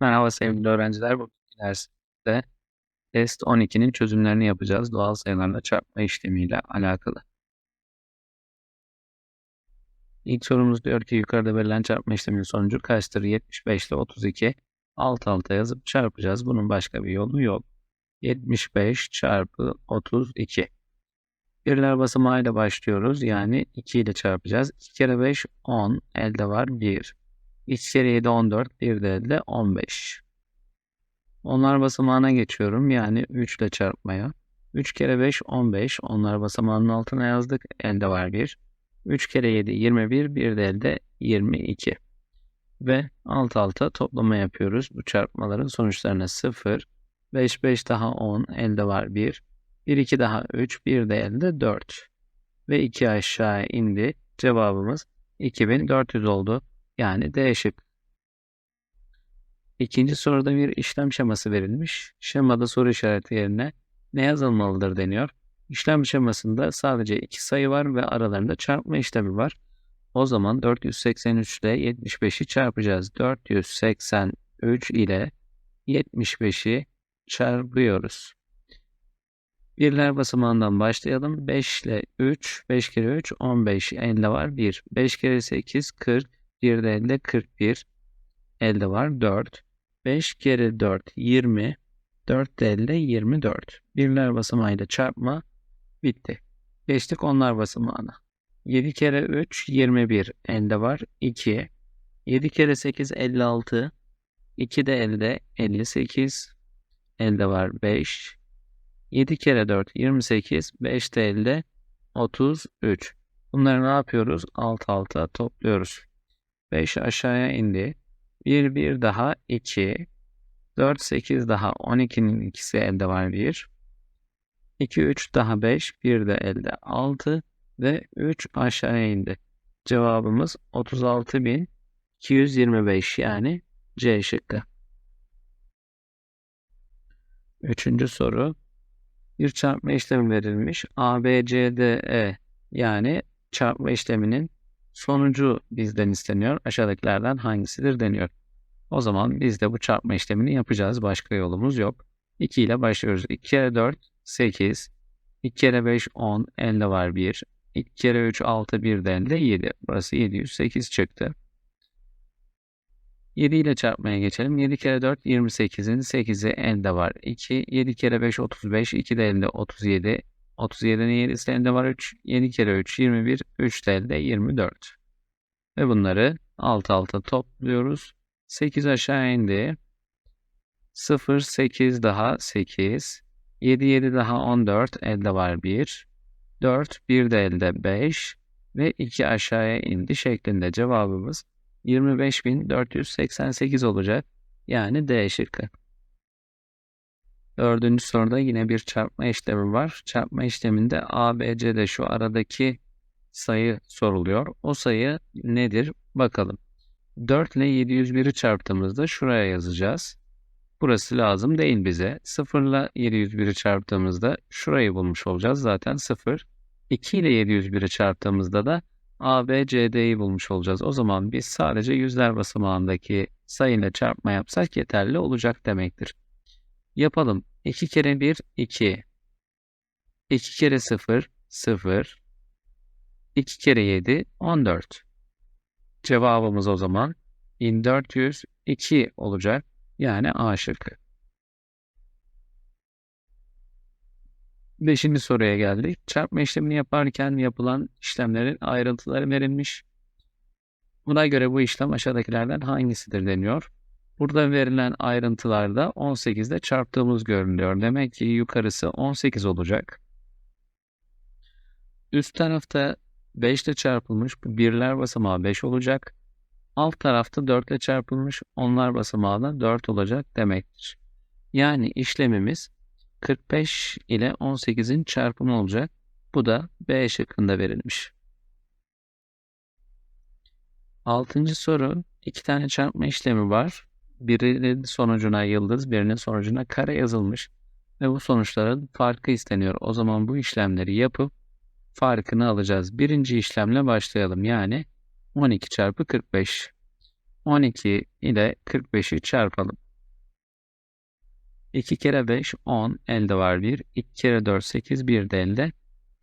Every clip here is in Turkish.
Merhaba sevgili öğrenciler. Bu derste test 12'nin çözümlerini yapacağız. Doğal sayılarla çarpma işlemiyle alakalı. İlk sorumuz diyor ki yukarıda verilen çarpma işleminin sonucu kaçtır? 75 ile 32 alt alta yazıp çarpacağız. Bunun başka bir yolu yok. 75 çarpı 32. Birler basamağıyla başlıyoruz. Yani 2 ile çarpacağız. 2 kere 5 10. Elde var 1. 2 kere 7 14. Bir de elde 15. Onlar basamağına geçiyorum. Yani 3 ile çarpmaya. 3 kere 5 15. Onlar basamağının altına yazdık. Elde var 1. 3 kere 7 21. Bir de elde 22. Ve alt alta toplama yapıyoruz. Bu çarpmaların sonuçlarına 0. 5 5 daha 10. Elde var 1. 1 2 daha 3. Bir de elde 4. Ve 2 aşağı indi. Cevabımız 2400 oldu. Yani D şık. İkinci soruda bir işlem şeması verilmiş. Şemada soru işareti yerine ne yazılmalıdır deniyor. İşlem şemasında sadece iki sayı var ve aralarında çarpma işlemi var. O zaman 483 ile 75'i çarpacağız. 483 ile 75'i çarpıyoruz. Birler basamağından başlayalım. 5 ile 3, 5 kere 3, 15 elde var 1. 5 kere 8, 40, bir de elde 41, elde var 4. 5 kere 4 20. 4 de elde 24. Birler basamağıyla çarpma bitti. Geçtik onlar basamağına. 7 kere 3 21 elde var 2. 7 kere 8 56. 2 de elde 58. Elde var 5. 7 kere 4 28. 5 de elde 33. Bunları ne yapıyoruz? Alt alta topluyoruz. 5 aşağıya indi. 1 1 daha 2. 4 8 daha 12'nin ikisi elde var 1. 2 3 daha 5. 1 de elde 6 ve 3 aşağıya indi. Cevabımız 36.225 yani C şıkkı. Üçüncü soru. Bir çarpma işlemi verilmiş. A, B, C, D, E yani çarpma işleminin sonucu bizden isteniyor. Aşağıdakilerden hangisidir deniyor. O zaman biz de bu çarpma işlemini yapacağız. Başka yolumuz yok. 2 ile başlıyoruz. 2 kere 4 8. 2 kere 5 10. Elde var 1. 2 kere 3 6. 1 de elde 7. Burası 708 çıktı. 7 ile çarpmaya geçelim. 7 kere 4 28'in 8'i elde var 2. 7 kere 5 35. 2 de elde 37. 37'nin 7'si elde var 3. 7 kere 3 21. 3 de elde 24. Ve bunları alt alta topluyoruz. 8 aşağı indi. 0 8 daha 8. 7 7 daha 14 elde var 1. 4 1 de elde 5 ve 2 aşağıya indi şeklinde cevabımız 25.488 olacak. Yani D şıkkı. Dördüncü soruda yine bir çarpma işlemi var. Çarpma işleminde A, B, C'de şu aradaki sayı soruluyor. O sayı nedir? Bakalım. 4 ile 701'i çarptığımızda şuraya yazacağız. Burası lazım değil bize. 0 ile 701'i çarptığımızda şurayı bulmuş olacağız. Zaten 0. 2 ile 701'i çarptığımızda da A, B, C, D'yi bulmuş olacağız. O zaman biz sadece yüzler basamağındaki sayıyla çarpma yapsak yeterli olacak demektir. Yapalım. 2 kere 1, 2. 2 kere 0, 0. 2 kere 7, 14. Cevabımız o zaman 1402 olacak. Yani A şıkkı. Beşinci soruya geldik. Çarpma işlemini yaparken yapılan işlemlerin ayrıntıları verilmiş. Buna göre bu işlem aşağıdakilerden hangisidir deniyor. Burada verilen ayrıntılarda 18'de çarptığımız görünüyor. Demek ki yukarısı 18 olacak. Üst tarafta 5 ile çarpılmış bu birler basamağı 5 olacak. Alt tarafta 4 ile çarpılmış onlar basamağı da 4 olacak demektir. Yani işlemimiz 45 ile 18'in çarpımı olacak. Bu da B şıkkında verilmiş. Altıncı soru. iki tane çarpma işlemi var. Birinin sonucuna yıldız, birinin sonucuna kare yazılmış. Ve bu sonuçların farkı isteniyor. O zaman bu işlemleri yapıp farkını alacağız. Birinci işlemle başlayalım. Yani 12 çarpı 45. 12 ile 45'i çarpalım. 2 kere 5 10 elde var 1. 2 kere 4 8 1 de elde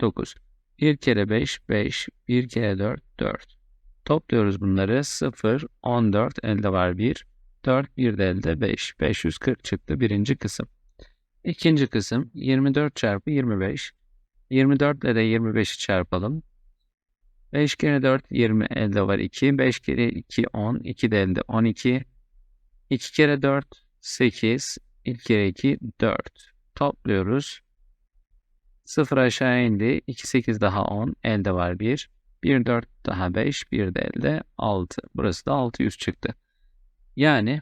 9. 1 kere 5 5 1 kere 4 4. Topluyoruz bunları 0 14 elde var 1. 4 1 de elde 5. 540 çıktı birinci kısım. İkinci kısım 24 çarpı 25. 24 ile de 25'i çarpalım. 5 kere 4 20 elde var 2. 5 kere 2 10. 2 de elde 12. 2 kere 4 8. 2 kere 2 4. Topluyoruz. 0 aşağı indi. 2 8 daha 10. Elde var 1. 1 4 daha 5. 1 de elde 6. Burası da 600 çıktı. Yani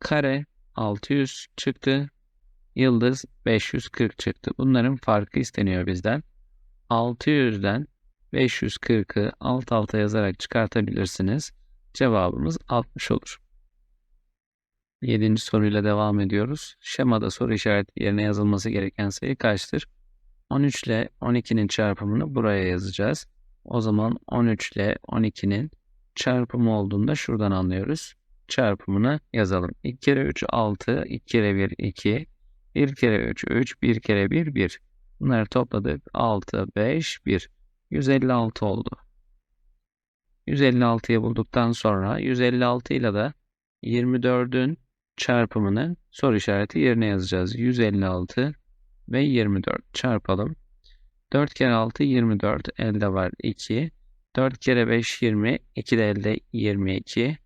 kare 600 çıktı. Yıldız 540 çıktı. Bunların farkı isteniyor bizden. 600'den 540'ı alt alta yazarak çıkartabilirsiniz. Cevabımız 60 olur. 7. soruyla devam ediyoruz. Şemada soru işareti yerine yazılması gereken sayı kaçtır? 13 ile 12'nin çarpımını buraya yazacağız. O zaman 13 ile 12'nin çarpımı olduğunda şuradan anlıyoruz. Çarpımını yazalım. 2 kere 3 6, 2 kere 1 2, 1 kere 3 3, 1 kere 1 1. Bunları topladık. 6, 5, 1. 156 oldu. 156'yı bulduktan sonra 156 ile de 24'ün çarpımını soru işareti yerine yazacağız. 156 ve 24 çarpalım. 4 kere 6 24 elde var 2. 4 kere 5 20 2 de elde 22.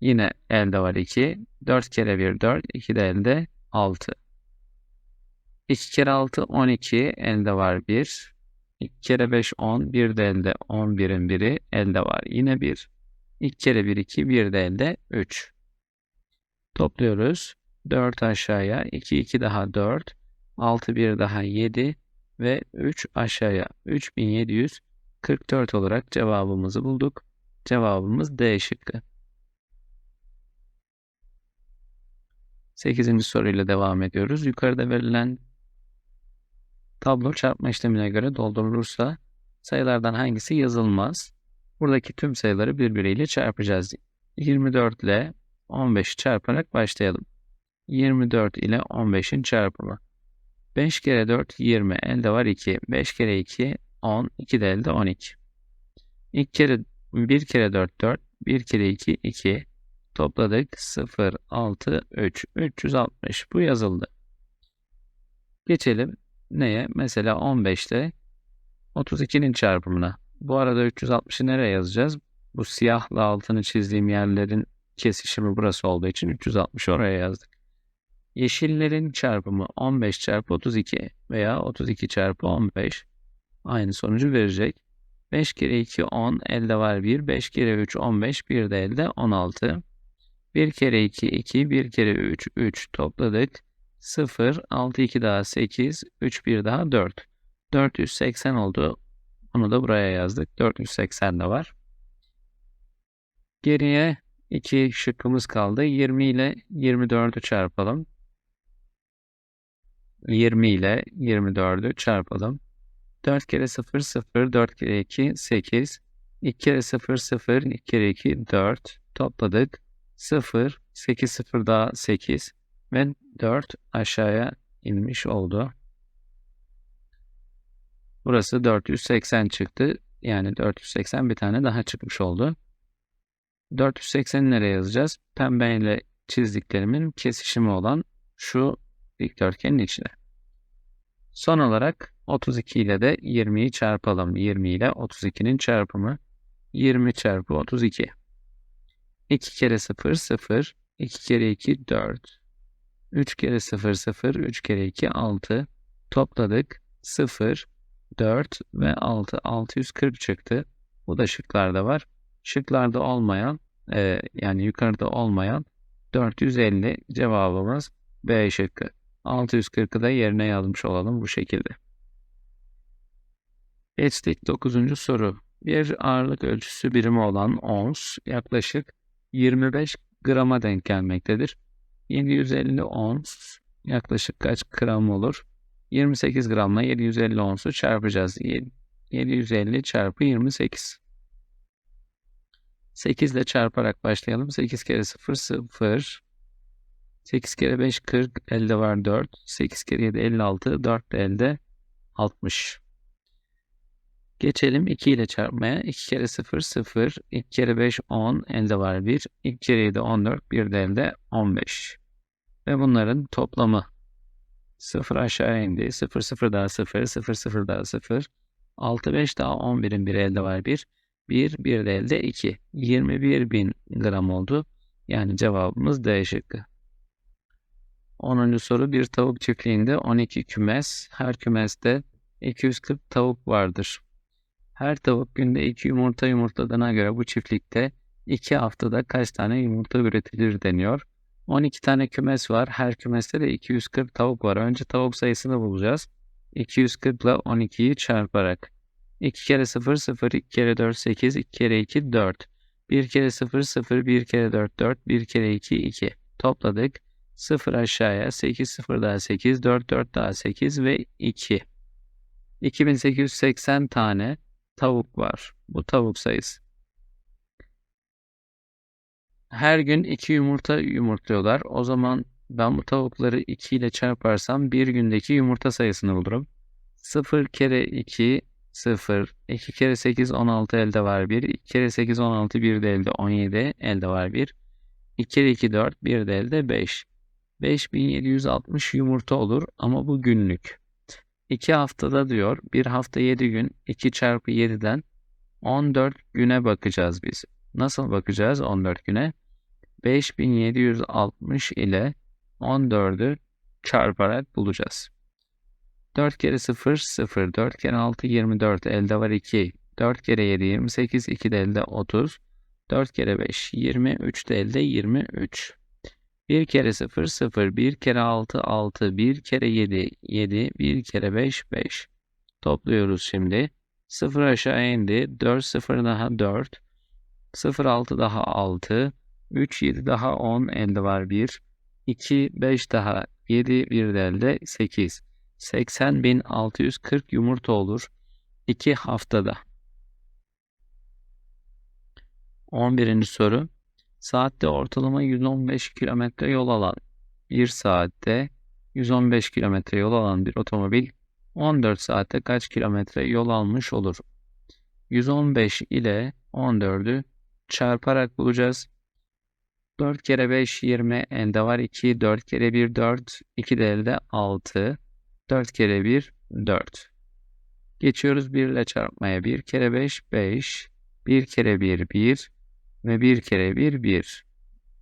Yine elde var 2. 4 kere 1 4 2 de elde 6. 2 kere 6 12 elde var 1. 2 kere 5 10 1 de elde 11'in biri elde var yine 1. 2 kere 1 2 1 de elde 3. Topluyoruz. 4 aşağıya 2 2 daha 4 6 1 daha 7 ve 3 aşağıya 3744 olarak cevabımızı bulduk. Cevabımız D şıkkı. 8. soruyla devam ediyoruz. Yukarıda verilen tablo çarpma işlemine göre doldurulursa sayılardan hangisi yazılmaz? Buradaki tüm sayıları birbiriyle çarpacağız. 24 ile 15'i çarparak başlayalım. 24 ile 15'in çarpımı. 5 kere 4 20 elde var 2. 5 kere 2 10. 2 de elde 12. 2 kere 1 kere 4 4. 1 kere 2 2. Topladık 0 6 3 360. Bu yazıldı. Geçelim neye? Mesela 15 ile 32'nin çarpımına. Bu arada 360'ı nereye yazacağız? Bu siyahla altını çizdiğim yerlerin kesişimi burası olduğu için 360 oraya yazdık. Yeşillerin çarpımı 15 çarpı 32 veya 32 çarpı 15 aynı sonucu verecek. 5 kere 2 10 elde var 1. 5 kere 3 15 bir de elde 16. 1 kere 2 2 1 kere 3 3 topladık. 0 6 2 daha 8 3 1 daha 4. 480 oldu. Onu da buraya yazdık. 480 de var. Geriye 2 şıkkımız kaldı. 20 ile 24'ü çarpalım. 20 ile 24'ü çarpalım. 4 kere 0 0 4 kere 2 8 2 kere 0 0 2 kere 2 4 topladık. 0 8 0 daha 8 ve 4 aşağıya inmiş oldu. Burası 480 çıktı. Yani 480 bir tane daha çıkmış oldu. 480'i nereye yazacağız? Pembe ile çizdiklerimin kesişimi olan şu dikdörtgenin içine. Son olarak 32 ile de 20'yi çarpalım. 20 ile 32'nin çarpımı 20 çarpı 32. 2 kere 0 0, 2 kere 2 4, 3 kere 0 0, 3 kere 2 6. Topladık 0, 4 ve 6. 640 çıktı. Bu da şıklarda var. Şıklarda olmayan e, yani yukarıda olmayan 450 cevabımız B şıkkı. 640'ı da yerine yazmış olalım bu şekilde. Geçtik 9. soru. Bir ağırlık ölçüsü birimi olan ons yaklaşık 25 grama denk gelmektedir. 750 ons yaklaşık kaç gram olur? 28 gramla 750 onsu çarpacağız. 750 çarpı 28. 8 ile çarparak başlayalım. 8 kere 0 0. 8 kere 5 40 elde var 4. 8 kere 7 56 4 de elde 60. Geçelim 2 ile çarpmaya. 2 kere 0 0. 2 kere 5 10 elde var 1. 2 kere 7 14 1 de elde 15. Ve bunların toplamı 0 aşağı indi. 0 0 daha 0 0 0 daha 0. 6 5 daha 11'in bir elde var 1. 1 1 de elde 2. 21 bin gram oldu. Yani cevabımız D şıkkı. 10. soru bir tavuk çiftliğinde 12 kümes. Her kümeste 240 tavuk vardır. Her tavuk günde 2 yumurta yumurtladığına göre bu çiftlikte 2 haftada kaç tane yumurta üretilir deniyor. 12 tane kümes var. Her kümeste de 240 tavuk var. Önce tavuk sayısını bulacağız. 240 ile 12'yi çarparak. 2 kere 0 0, 2 kere 4 8, 2 kere 2 4. 1 kere 0 0, 1 kere 4 4, 1 kere 2 2. Topladık. 0 aşağıya 8 0 daha 8, 4 4 daha 8 ve 2. 2880 tane tavuk var. Bu tavuk sayısı. Her gün 2 yumurta yumurtluyorlar. O zaman ben bu tavukları 2 ile çarparsam bir gündeki yumurta sayısını bulurum. 0 kere 2 0. 2 kere 8 16 elde var 1. 2 kere 8 16 1 de elde 17 elde var 1. 2 kere 2 4 1 de elde 5. 5760 yumurta olur ama bu günlük. 2 haftada diyor. 1 hafta 7 gün. 2 çarpı 7'den 14 güne bakacağız biz. Nasıl bakacağız 14 güne? 5760 ile 14'ü çarparak bulacağız. 4 kere 0 0, 4 kere 6 24, elde var 2. 4 kere 7 28, 2 de elde 30. 4 kere 5 20, 3 de elde 23. 1 kere 0 0, 1 kere 6 6, 1 kere 7 7, 1 kere 5 5. Topluyoruz şimdi. 0 aşağı indi. 4 0 daha 4. 0 6 daha 6. 3 7 daha 10 elde var 1. 2 5 daha 7 1 de elde 8. 80.640 yumurta olur 2 haftada. 11. soru. Saatte ortalama 115 km yol alan 1 saatte 115 km yol alan bir otomobil 14 saatte kaç kilometre yol almış olur? 115 ile 14'ü çarparak bulacağız. 4 kere 5 20 elde var 2 4 kere 1 4 2 de elde 6 4 kere 1 4. Geçiyoruz 1 ile çarpmaya. 1 kere 5 5. 1 kere 1 1. Ve 1 kere 1 1.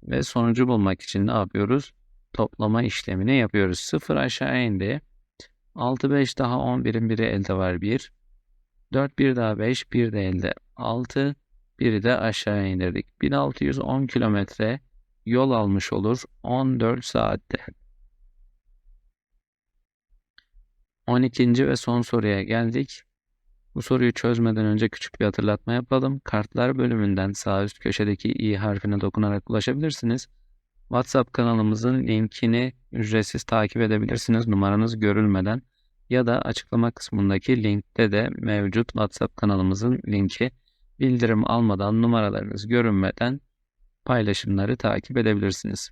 Ve sonucu bulmak için ne yapıyoruz? Toplama işlemini yapıyoruz. 0 aşağı indi. 6 5 daha 11'in biri elde var 1. 4 1 daha 5 1 de elde 6. Biri de aşağı indirdik. 1610 kilometre yol almış olur 14 saatte. 12. ve son soruya geldik. Bu soruyu çözmeden önce küçük bir hatırlatma yapalım. Kartlar bölümünden sağ üst köşedeki i harfine dokunarak ulaşabilirsiniz. WhatsApp kanalımızın linkini ücretsiz takip edebilirsiniz numaranız görülmeden ya da açıklama kısmındaki linkte de mevcut WhatsApp kanalımızın linki bildirim almadan numaralarınız görünmeden paylaşımları takip edebilirsiniz.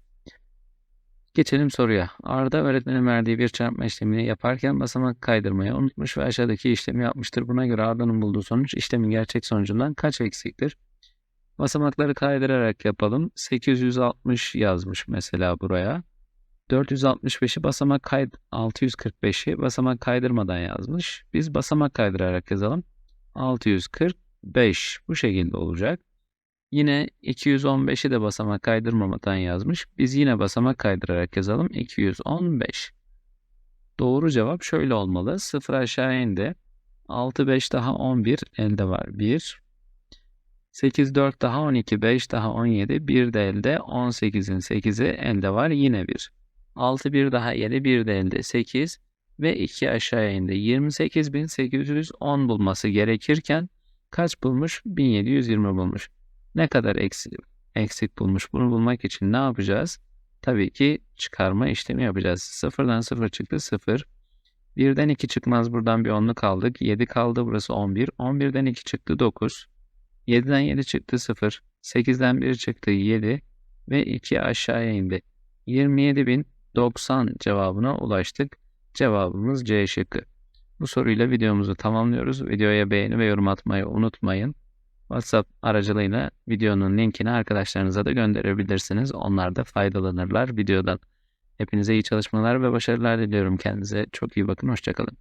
Geçelim soruya. Arda öğretmenin verdiği bir çarpma işlemini yaparken basamak kaydırmayı unutmuş ve aşağıdaki işlemi yapmıştır. Buna göre Arda'nın bulduğu sonuç işlemin gerçek sonucundan kaç eksiktir? Basamakları kaydırarak yapalım. 860 yazmış mesela buraya. 465'i basamak kayd 645'i basamak kaydırmadan yazmış. Biz basamak kaydırarak yazalım. 645 bu şekilde olacak. Yine 215'i de basamak kaydırmamadan yazmış. Biz yine basamak kaydırarak yazalım. 215. Doğru cevap şöyle olmalı. 0 aşağı indi. 6 5 daha 11 elde var. 1. 8 4 daha 12 5 daha 17 1 de elde 18'in 8'i elde var yine 1. 6 1 daha 7 1 de elde 8 ve 2 aşağıya indi. 28.810 bulması gerekirken kaç bulmuş? 1720 bulmuş. Ne kadar eksik, eksik bulmuş bunu bulmak için ne yapacağız? Tabii ki çıkarma işlemi yapacağız. Sıfırdan sıfır çıktı sıfır. Birden 2 çıkmaz buradan bir onluk aldık. 7 kaldı burası 11. 11'den 2 çıktı 9. 7'den 7 çıktı 0. 8'den 1 çıktı 7. Ve 2 aşağıya indi. 27.090 cevabına ulaştık. Cevabımız C şıkkı. Bu soruyla videomuzu tamamlıyoruz. Videoya beğeni ve yorum atmayı unutmayın. WhatsApp aracılığıyla videonun linkini arkadaşlarınıza da gönderebilirsiniz. Onlar da faydalanırlar videodan. Hepinize iyi çalışmalar ve başarılar diliyorum. Kendinize çok iyi bakın. Hoşçakalın.